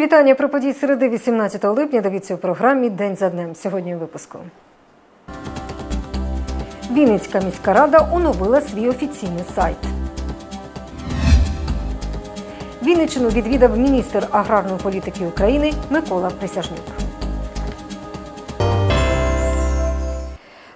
Вітання про події середи 18 липня. Дивіться у програмі День за днем. Сьогодні у випуску. Вінницька міська рада оновила свій офіційний сайт. Вінничину відвідав міністр аграрної політики України Микола Присяжнюк.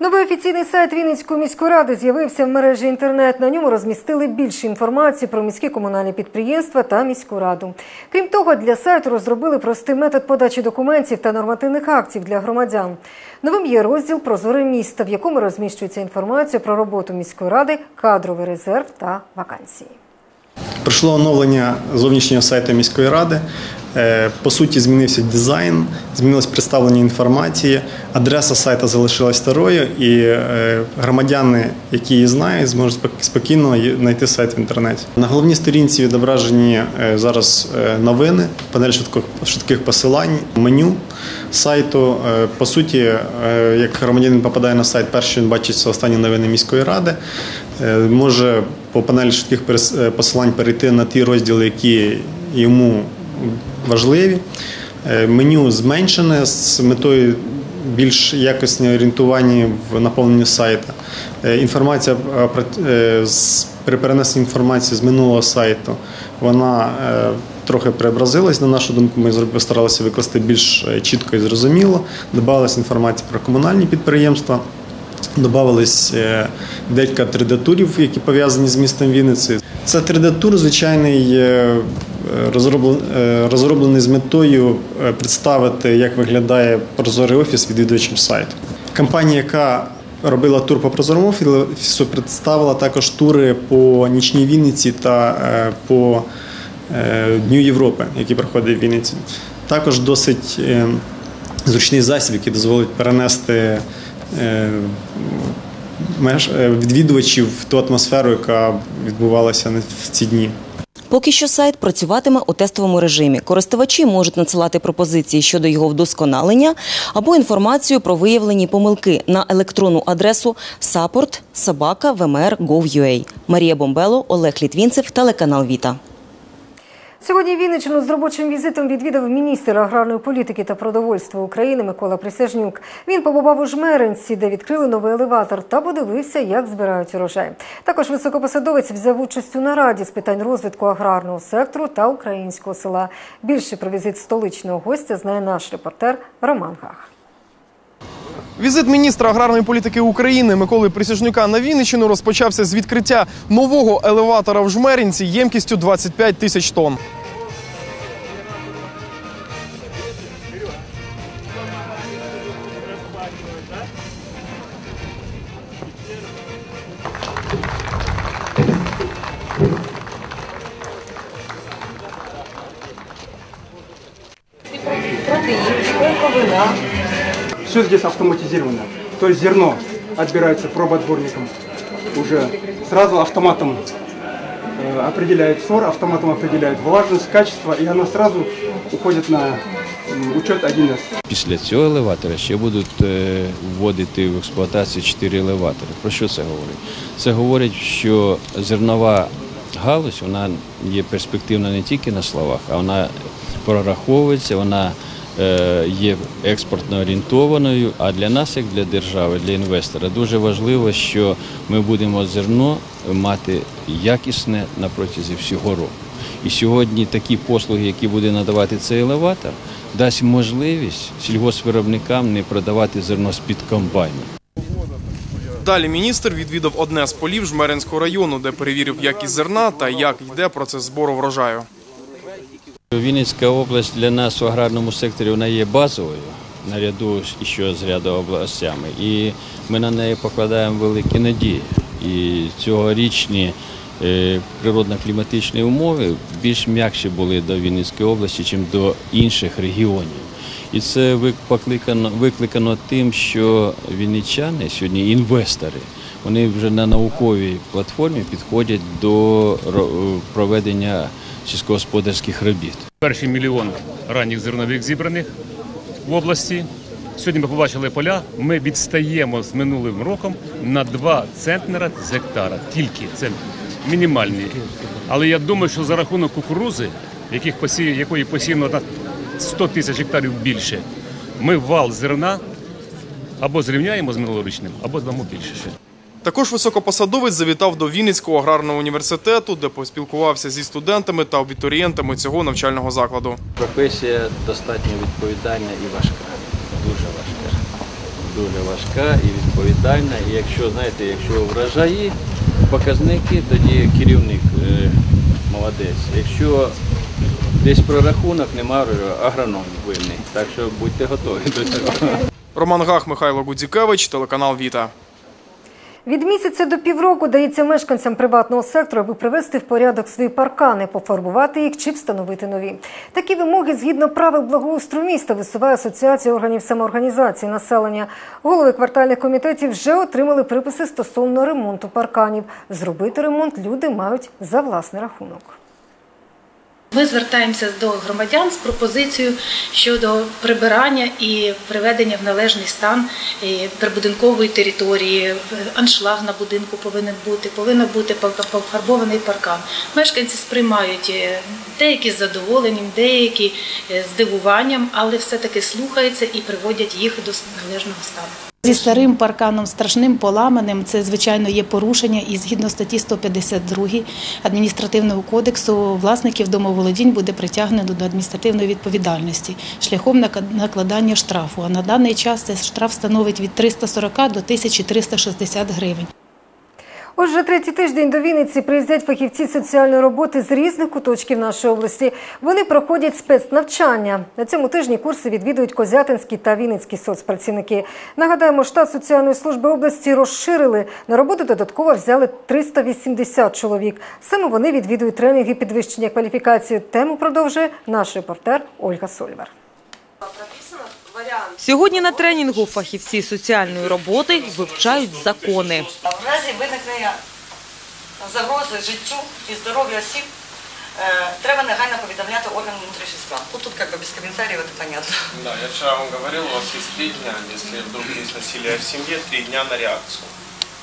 Новий офіційний сайт Вінницької міської ради з'явився в мережі інтернет. На ньому розмістили більше інформації про міські комунальні підприємства та міську раду. Крім того, для сайту розробили простий метод подачі документів та нормативних актів для громадян. Новим є розділ Прозоре місто, в якому розміщується інформація про роботу міської ради, кадровий резерв та вакансії. Пройшло оновлення зовнішнього сайту міської ради. Е, По суті, змінився дизайн, змінилось представлення інформації, адреса сайту залишилась старою, і е, громадяни, які її знають, зможуть спокійно знайти сайт в інтернеті. На головній сторінці відображені е, зараз новини, панель швидких, посилань, меню сайту. По суті, як громадянин попадає на сайт, перше він бачить останні новини міської ради. Е, Може по панелі швидких е, посилань перейти на ті розділи, які йому важливі. Е, Меню зменшене з метою більш якісне орієнтування в наповненні сайту. Інформація при перенесенні інформації з минулого сайту вона трохи преобразилась. На нашу думку, ми старалися викласти більш чітко і зрозуміло. Додавалася інформація про комунальні підприємства. Добавились е, декілька 3D-турів, які пов'язані з містом Вінниці. Це 3D-тур, звичайний, е, е, розроблений з метою представити, як виглядає прозорий офіс відвідувачам сайту. Компанія, яка робила тур по прозорому офісу, представила також тури по нічній Вінниці та по Дню Європи, який проходить в Вінниці. Також досить зручний засіб, який дозволить перенести відвідувачів в ту атмосферу, яка відбувалася в ці дні. Поки що сайт працюватиме у тестовому режимі. Користувачі можуть надсилати пропозиції щодо його вдосконалення або інформацію про виявлені помилки на електронну адресу support.sobaka.vmr.gov.ua. Марія Бомбело, Олег Літвінцев, телеканал Віта. Сьогодні Вінниччину з робочим візитом відвідав міністр аграрної політики та продовольства України Микола Присяжнюк. Він побував у Жмеринці, де відкрили новий елеватор, та подивився, як збирають урожай. Також високопосадовець взяв участь у нараді з питань розвитку аграрного сектору та українського села. Більше про візит столичного гостя знає наш репортер Роман Гах. Візит міністра аграрної політики України Миколи Присяжнюка на Вінниччину розпочався з відкриття нового елеватора в Жмеринці ємкістю 25 тисяч тонн. То есть зерно отбирается пробоотборником уже сразу автоматом э, определяет сор, автоматом определяет влажность, качество, и оно сразу уходит на учет 1С. Після цього елеватора ще будуть е, вводити в експлуатацію 4 елеватори. Про що це говорить? Це говорить, що зернова галузь вона є перспективна не тільки на словах, а вона прораховується, вона є експортно орієнтованою. А для нас, як для держави, для інвестора, дуже важливо, що ми будемо зерно мати якісне на протязі всього року. І сьогодні такі послуги, які буде надавати цей елеватор, дасть можливість сільгоспвиробникам не продавати зерно з-під комбайну. Далі міністр відвідав одне з полів Жмеринського району, де перевірив якість зерна та як йде процес збору врожаю. Вінницька область для нас у аграрному секторі вона є базовою наряду ще з ряду областями, і ми на неї покладаємо великі надії. І цьогорічні е, природно-кліматичні умови більш м'якші були до Вінницької області, ніж до інших регіонів. І це вик- покликано, викликано тим, що вінничани сьогодні інвестори. Вони вже на науковій платформі підходять до проведення сільськогосподарських робіт. Перший мільйон ранніх зернових зібраних в області. Сьогодні ми побачили поля. Ми відстаємо з минулим роком на 2 центнера з гектара. Тільки це мінімальні. Але я думаю, що за рахунок кукурузи, яких посів, якої посіяно на 100 тисяч гектарів більше, ми вал зерна або зрівняємо з минулорічним, або дамо більше ще. Також високопосадовець завітав до Вінницького аграрного університету, де поспілкувався зі студентами та абітурієнтами цього навчального закладу. Професія достатньо відповідальна і важка. Дуже важка. Дуже важка і відповідальна. І якщо, знаєте, якщо врожаї, показники, тоді керівник е, молодець. Якщо десь прорахунок, нема агроном винний. Так що будьте готові до цього. Роман Гах, Михайло Гудзікевич, телеканал Віта. Від місяця до півроку дається мешканцям приватного сектору, аби привести в порядок свої паркани, пофарбувати їх чи встановити нові. Такі вимоги згідно правил благоустрою міста висуває Асоціація органів самоорганізації населення. Голови квартальних комітетів вже отримали приписи стосовно ремонту парканів. Зробити ремонт люди мають за власний рахунок. Ми звертаємося до громадян з пропозицією щодо прибирання і приведення в належний стан е, прибудинкової території. Аншлаг на будинку повинен бути, повинен бути пофарбований паркан. Мешканці сприймають е, деякі з задоволенням, деякі е, з дивуванням, але все-таки слухаються і приводять їх до належного стану. Зі старим парканом, страшним поламаним, це звичайно є порушення, і згідно статті 152 адміністративного кодексу власників домоволодінь буде притягнено до адміністративної відповідальності шляхом накладання штрафу. А на даний час цей штраф становить від 340 до 1360 гривень. Отже, третій тиждень до Вінниці приїздять фахівці соціальної роботи з різних куточків нашої області. Вони проходять спецнавчання. На цьому тижні курси відвідують козятинські та вінницькі соцпрацівники. Нагадаємо, штат соціальної служби області розширили. На роботу додатково взяли 380 чоловік. Саме вони відвідують тренінги підвищення кваліфікації. Тему продовжує наш репортер Ольга Сольвар. Сьогодні на тренінгу фахівці соціальної роботи вивчають закони. В разі виникнення загрози життю і здоров'ю осіб е, треба негайно повідомляти органам внутрішніх справ. Ну, тут как бы без комментариев, это понятно. Да, я вчера вам говорил, у вас есть три дня, если вдруг есть насилие в семье, три дня на реакцию.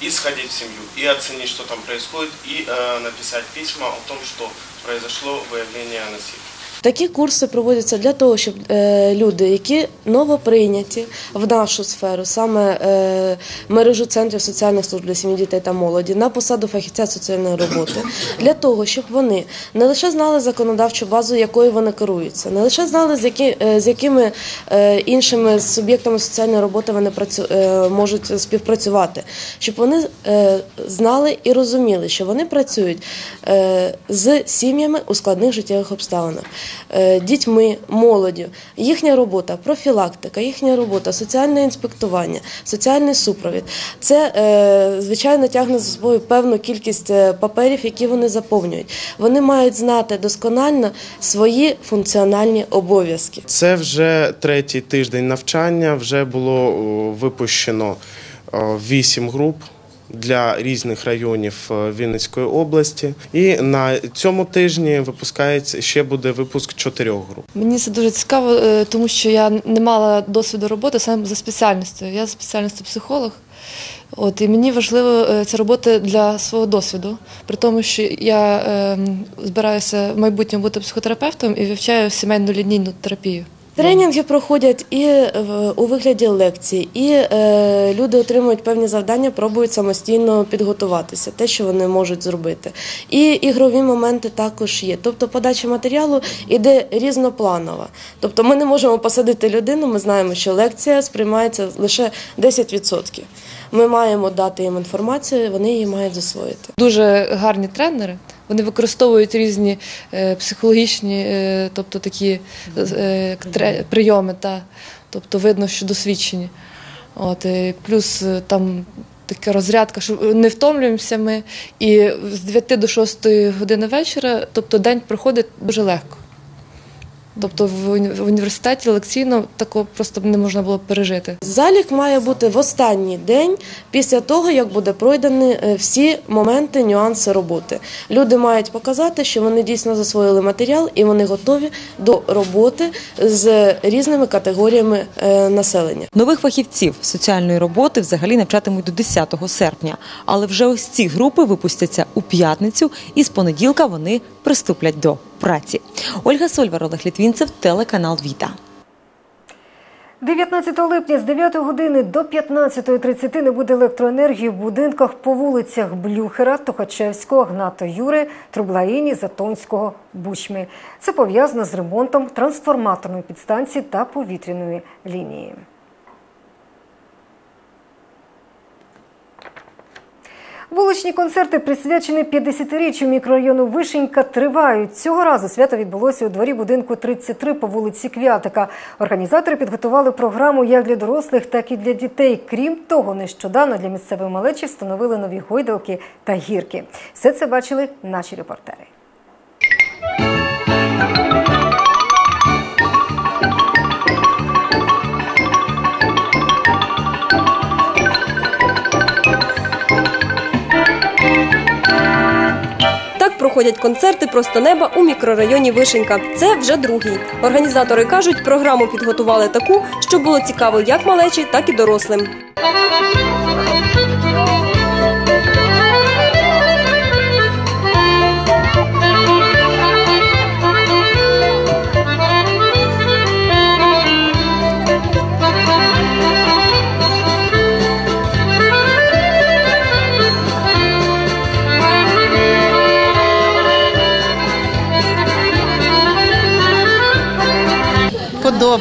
И сходить в семью, и оценить, что там происходит, и э, написать письма о том, что произошло выявление насилия. Такі курси проводяться для того, щоб е, люди, які новоприйняті в нашу сферу, саме е, мережу центрів соціальних служб для сім'ї, дітей та молоді, на посаду фахівця соціальної роботи, для того, щоб вони не лише знали законодавчу базу, якою вони керуються, не лише знали, з, які, е, з якими іншими суб'єктами соціальної роботи вони працю, можуть співпрацювати, щоб вони знали і розуміли, що вони працюють з сім'ями у складних життєвих обставинах дітьми, молоддю. Їхня робота, профілактика, їхня робота, соціальне інспектування, соціальний супровід. Це, е, звичайно, тягне за собою певну кількість е, паперів, які вони заповнюють. Вони мають знати досконально свої функціональні обов'язки. Це вже третій тиждень навчання, вже було випущено вісім груп. Для різних районів е, Вінницької області, і на цьому тижні випускається ще буде випуск чотирьох груп. Мені це дуже цікаво, е, тому що я не мала досвіду роботи саме за спеціальністю. Я за спеціальністю психолог. От і мені важливо е, ця робота для свого досвіду, при тому, що я е, збираюся в майбутньому бути психотерапевтом і вивчаю сімейну лінійну терапію. Тренінги проходять і у вигляді лекцій, і е, люди отримують певні завдання, пробують самостійно підготуватися, те, що вони можуть зробити. І ігрові моменти також є. Тобто подача матеріалу іде різнопланова. Тобто ми не можемо посадити людину, ми знаємо, що лекція сприймається лише 10%. Ми маємо дати їм інформацію, вони її мають засвоїти. Дуже гарні тренери. Вони використовують різні е, психологічні, е, тобто такі е, прийоми, та, тобто видно, що досвідчені. От, і плюс там така розрядка, що не втомлюємося ми. І з 9 до 6 години вечора, тобто день проходить дуже легко. Тобто в університеті лекційно такого просто не можна було пережити. Залік має бути в останній день після того, як буде пройдені е, всі моменти, нюанси роботи. Люди мають показати, що вони дійсно засвоїли матеріал і вони готові до роботи з різними категоріями е, населення. Нових фахівців соціальної роботи взагалі навчатимуть до 10 серпня. Але вже ось ці групи випустяться у п'ятницю, і з понеділка вони приступлять до праці. Ольга Сольвар, Олег Літвінцев, телеканал Віта. 19 липня з 9 години до 15.30 не буде електроенергії в будинках по вулицях Блюхера, Тухачевського, Гната Юри, Трублаїні, Затонського, Бучми. Це пов'язано з ремонтом трансформаторної підстанції та повітряної лінії. Вуличні концерти, присвячені 50-річчю мікрорайону Вишенька, тривають. Цього разу свято відбулося у дворі будинку 33 по вулиці Квятика. Організатори підготували програму як для дорослих, так і для дітей. Крім того, нещодавно для місцевої малечі встановили нові гойдалки та гірки. Все це бачили наші репортери. Проходять концерти просто неба у мікрорайоні Вишенька. Це вже другий. Організатори кажуть, програму підготували таку, щоб було цікаво як малечі, так і дорослим.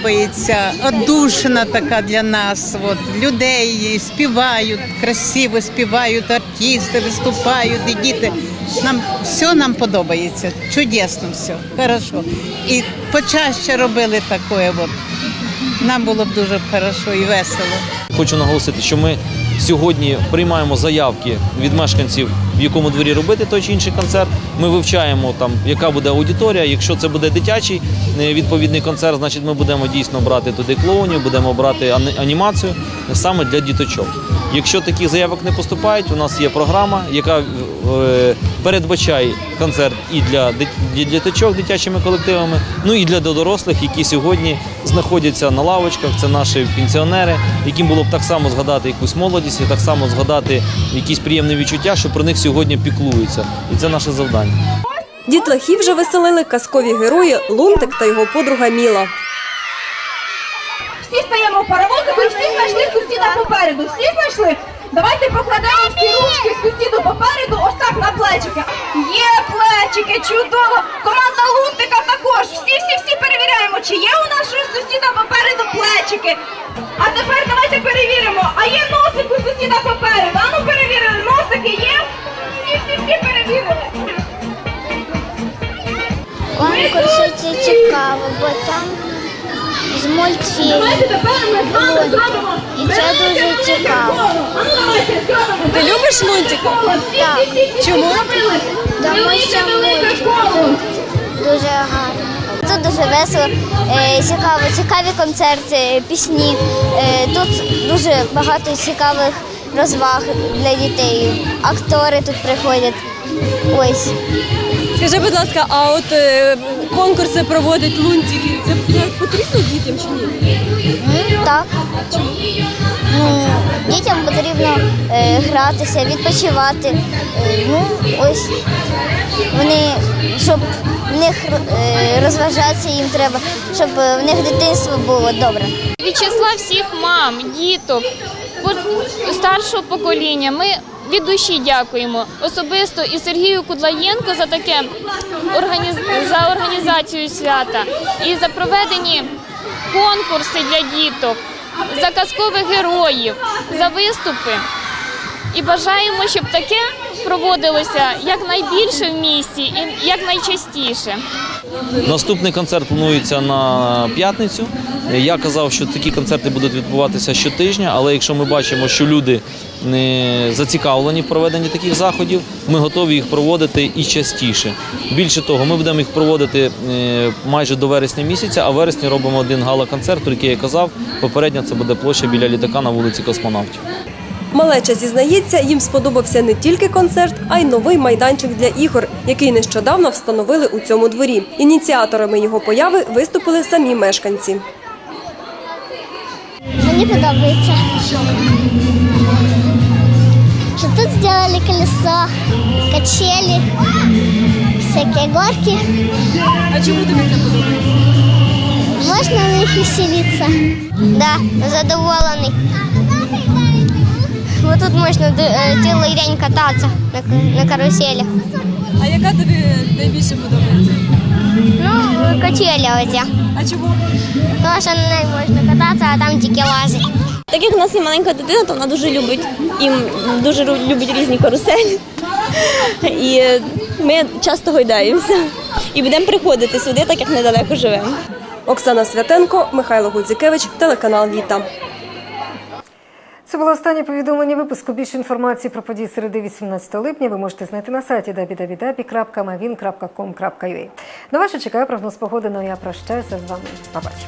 Подобається одушина така для нас. От людей співають, красиво співають, артисти виступають, і діти. Нам все нам подобається. Чудесно все, хорошо. І почаще робили таке. От. Нам було б дуже хорошо і весело. Хочу наголосити, що ми сьогодні приймаємо заявки від мешканців, в якому дворі робити той чи інший концерт. Ми вивчаємо там, яка буде аудиторія. Якщо це буде дитячий е, відповідний концерт, значить ми будемо дійсно брати туди клоунів, будемо брати анімацію саме для діточок. Якщо таких заявок не поступають, у нас є програма, яка е, передбачає концерт і для діточок дитячими колективами, ну і для дорослих, які сьогодні знаходяться на лавочках. Це наші пенсіонери, яким було б так само згадати якусь молодість, і так само згадати якісь приємні відчуття, що про них сьогодні піклуються. І це наше завдання. Дітлахів вже веселили казкові герої Лунтик та його подруга Міла. Всі стаємо в паровозику і всі знайшли сусіда попереду. Всі знайшли? Давайте покладемо всі ручки сусіду попереду, ось так на плечики. Є плечики, чудово! Команда Лунтика також. Всі, всі, всі перевіряємо, чи є у нашого сусіда попереду плечики. А тепер давайте перевіримо. А є носик у сусіда попереду. А ну перевірили, носики є? Всі, всі, всі перевірили. Конкурси це цікаво, бо там з мультфільмів. І це дуже цікаво. Ти любиш Лунтика? Так. Чому? Тому що мультик дуже гарно. Весело, е, цікаво, цікаві концерти, пісні. Е, Тут дуже багато цікавих розваг для дітей. Актори тут приходять. Ось. Скажи, будь ласка, а от е, конкурси проводять лунтики. Це потрібно дітям чи ні? М, Так. Ну, дітям потрібно е, гратися, відпочивати. Е, ну, ось вони, щоб в них е, розважатися їм треба, щоб е, в них дитинство було добре. Від числа всіх мам, діток, старшого покоління. Ми від душі дякуємо особисто і Сергію Кудлаєнко за таке за організацію свята і за проведені конкурси для діток, за казкових героїв, за виступи. І бажаємо, щоб таке проводилося якнайбільше в місті і якнайчастіше. Наступний концерт планується на п'ятницю. Я казав, що такі концерти будуть відбуватися щотижня, але якщо ми бачимо, що люди зацікавлені в проведенні таких заходів, ми готові їх проводити і частіше. Більше того, ми будемо їх проводити е, майже до вересня місяця, а в вересні робимо один гала-концерт, про який я казав. Попередньо це буде площа біля літака на вулиці Космонавтів. Малеча зізнається, їм сподобався не тільки концерт, а й новий майданчик для ігор, який нещодавно встановили у цьому дворі. Ініціаторами його появи виступили самі мешканці. Мені подобається. Що тут зробили колесо, качелі, всякі горки. А чому тобі це подобається? Можна на них веселитися? Да, задоволений. Бо тут можна е, цілий день кататися на, к- на каруселі. А яка тобі найбільше подобається? Ну, качелі оці. А чому? Тому що на неї можна кататися, а там тільки лазить. Так як у нас є маленька дитина, то вона дуже любить і дуже любить різні каруселі. І ми часто гойдаємося. І будемо приходити сюди, так як недалеко живемо. Оксана Святенко, Михайло Гудзікевич, телеканал Віта. Це було останнє повідомлення випуску. Більше інформації про події середи 18 липня ви можете знайти на сайті www.mavin.com.ua. На ваше чекає прогноз погоди, ну я прощаюся з вами. Побачимось.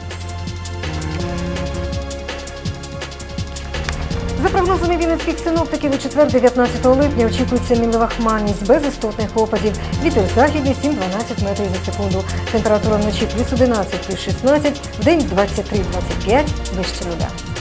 За прогнозами вінницьких синоптиків, у четвер, 19 липня, очікується мінлива хмарність без істотних опадів. Вітер західний 7-12 метрів за секунду. Температура вночі плюс 11, плюс 16, в день 23-25, вище нуля.